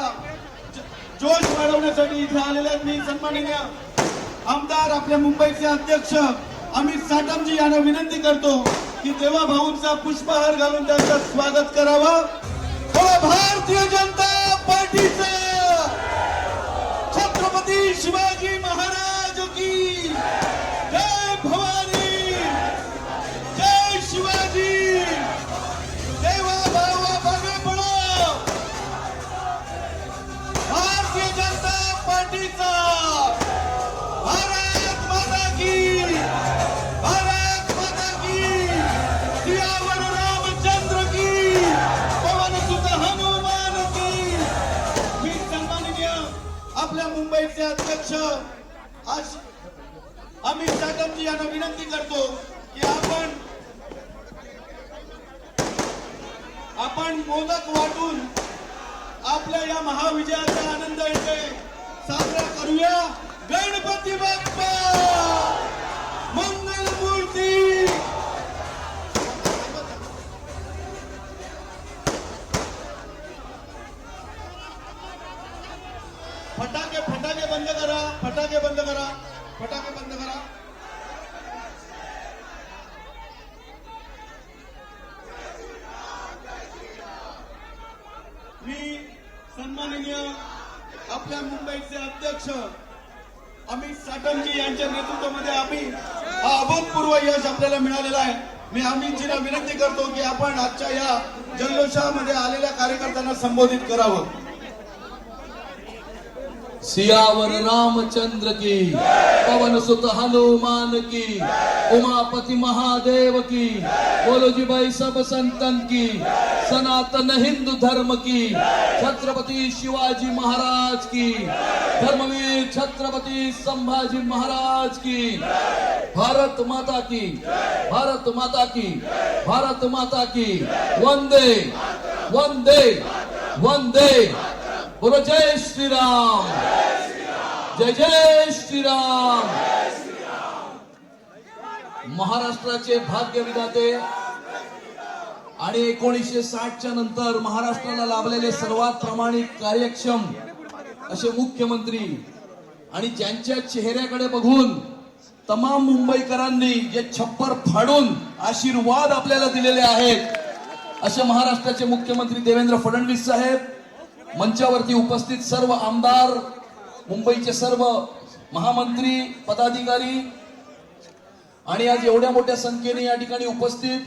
जोश वाढवण्यासाठी इथे आलेले मी सन्माननीय आमदार आपल्या मुंबईचे अध्यक्ष अमित साटमजी यांना विनंती करतो की देवा भाऊंचा पुष्पहार घालून त्यांचं स्वागत करावं. भारतीय जनता! मुंबईचे अध्यक्ष आज अमित साटमजी यांना विनंती करतो की आपण आपण मोदक वाटून आपल्या या महाविजयाचा आनंद येते साजरा करूया. गणपती बाप्पा! मंगल मूर्ती! फटाके फटाके बंद करा. फटाके बंद करा. मी सन्माननीय आपल्या मुंबईचे अध्यक्ष अमित साटमजी यांच्या नेतृत्वामध्ये आम्ही हा अभूतपूर्व यश आपल्याला मिळालेला आहे. मी अमितजीला विनंती करतो की आपण आजच्या या जल्लोषामध्ये आलेल्या कार्यकर्त्यांना संबोधित करावं. सियावर रामचंद्र की पवन सुत हनुमान की उमापति महादेव की बोलो जी भाई सब संतन की सनातन हिंदू धर्म की छत्रपति शिवाजी महाराज की धर्मवीर छत्रपति संभाजी महाराज की भारत माता की भारत माता की भारत माता की वंदे वंदे वंदे। बोलो जय श्री राम जय जय श्रीराम। महाराष्ट्राचे भाग्य विधाते आणि एकोणीसशे साठच्या नंतर महाराष्ट्राला लाभलेले सर्वात प्रामाणिक कार्यक्षम असे मुख्यमंत्री आणि ज्यांच्या चेहऱ्याकडे बघून तमाम मुंबईकरांनी जे छप्पर फाडून आशीर्वाद आपल्याला दिलेले आहेत असे महाराष्ट्राचे मुख्यमंत्री देवेंद्र फडणवीस साहेब मंचावरती उपस्थित सर्व आमदार मुंबईचे सर्व महामंत्री पदाधिकारी आणि आज एवढ्या मोठ्या संख्येने या ठिकाणी उपस्थित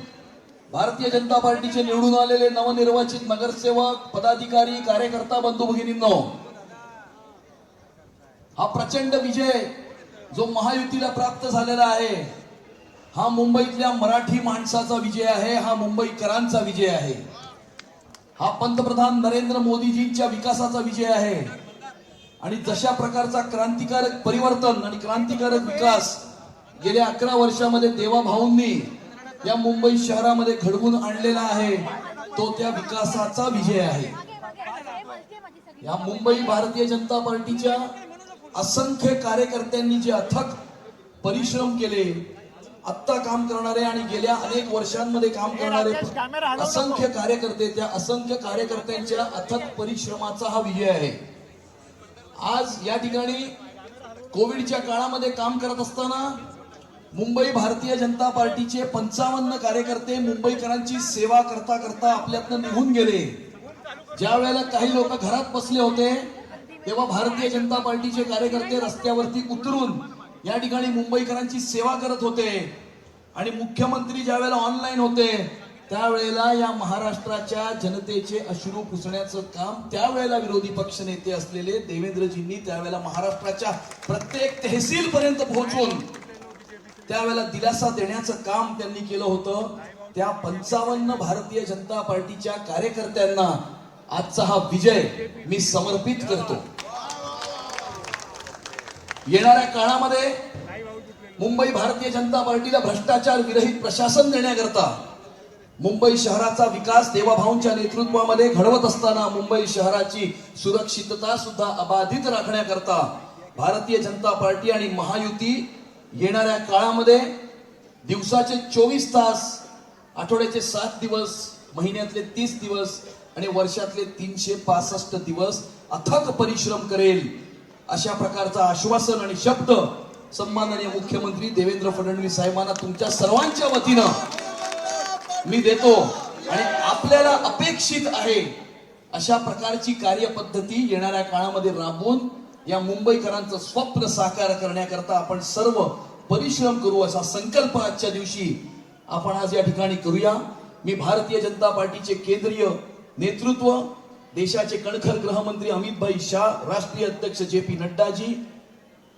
भारतीय जनता पार्टीचे निवडून आलेले नवनिर्वाचित नगरसेवक पदाधिकारी कार्यकर्ता बंधू भगिनींनो हा प्रचंड विजय जो महायुतीला प्राप्त झालेला आहे हा मुंबईतल्या मराठी माणसाचा विजय आहे हा मुंबईकरांचा विजय आहे. हा पंतप्रधान नरेंद्र मोदीजींच्या विकासाचा विजय आहे. आणि जशा प्रकारचा क्रांतिकारक परिवर्तन आणि क्रांतिकारक विकास गेल्या अकरा वर्षामध्ये देवाभाऊंनी या मुंबई शहरामध्ये घडवून आणलेला आहे तो त्या विकासाचा विजय आहे. या मुंबई भारतीय जनता पार्टीच्या असंख्य कार्यकर्त्यांनी जे अथक परिश्रम केले आत्ता काम करणारे आणि गेल्या अनेक वर्षांमध्ये काम करणारे असंख्य कार्यकर्ते त्या असंख्य कार्यकर्त्यांच्या अथक परिश्रमाचा हा विजय आहे. आज या ठिकाणी कोविडच्या काळामध्ये काम करत असताना मुंबई भारतीय जनता पार्टीचे पंचावन्न कार्यकर्ते मुंबईकरांची सेवा करता करता आपल्यातनं निघून गेले. ज्या वेळेला काही लोक घरात बसले होते तेव्हा भारतीय जनता पार्टीचे कार्यकर्ते रस्त्यावरती उतरून या ठिकाणी मुंबईकरांची सेवा करत होते आणि मुख्यमंत्री ज्या वेळेला ऑनलाईन होते त्यावेळेला या महाराष्ट्राच्या जनतेचे अश्रू पुसण्याचं काम त्यावेळेला विरोधी पक्ष नेते असलेले देवेंद्रजींनी त्यावेळेला महाराष्ट्राच्या प्रत्येक तहसील पर्यंत पोहोचून त्यावेळेला दिलासा देण्याचं काम त्यांनी केलं होतं. त्या पंचावन्न भारतीय जनता पार्टीच्या कार्यकर्त्यांना आजचा हा विजय मी समर्पित करतो. येणाऱ्या काळामध्ये मुंबई भारतीय जनता पार्टीला भ्रष्टाचार विरहित प्रशासन देण्याकरता मुंबई शहराचा विकास देवाभाऊंच्या नेतृत्वामध्ये घडवत असताना मुंबई शहराची सुरक्षितता सुद्धा अबाधित राखण्याकरता भारतीय जनता पार्टी आणि महायुती येणाऱ्या काळामध्ये दिवसाचे चोवीस तास आठवड्याचे सात दिवस महिन्यातले तीस दिवस आणि वर्षातले तीनशे पासष्ट दिवस अथक परिश्रम करेल. अशा प्रकारचं आश्वासन आणि शब्द सन्माननीय मुख्यमंत्री देवेंद्र फडणवीस साहेबांना तुमच्या सर्वांच्या वतीनं मी देतो. आणि आपल्याला अपेक्षित आहे अशा प्रकारची कार्यपद्धती येणाऱ्या काळामध्ये राबवून या मुंबईकरांचं स्वप्न साकार करण्याकरता आपण सर्व परिश्रम करू असा संकल्प आजच्या दिवशी आपण आज या ठिकाणी करूया. मी भारतीय जनता पार्टीचे केंद्रीय नेतृत्व देशाचे कणखर गृहमंत्री अमित भाई शाह राष्ट्रीय अध्यक्ष जे पी नड्डाजी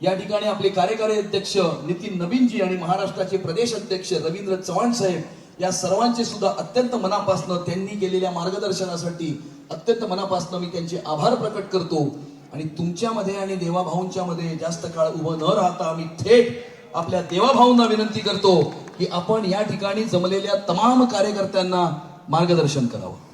या ठिकाणी आपले कार्यकारी अध्यक्ष नितीन नवीनजी आणि महाराष्ट्राचे प्रदेश अध्यक्ष रवींद्र चव्हाण साहेब या सर्वांचे सुद्धा अत्यंत मनापासनं त्यांनी केलेल्या मार्गदर्शनासाठी अत्यंत मनापासनं मी त्यांचे आभार प्रकट करतो. आणि तुमच्यामध्ये आणि देवाभाऊंच्या मध्ये जास्त काळ उभं न राहता आम्ही थेट आपल्या देवाभाऊंना विनंती करतो की आपण या ठिकाणी जमलेल्या तमाम कार्यकर्त्यांना मार्गदर्शन करावं.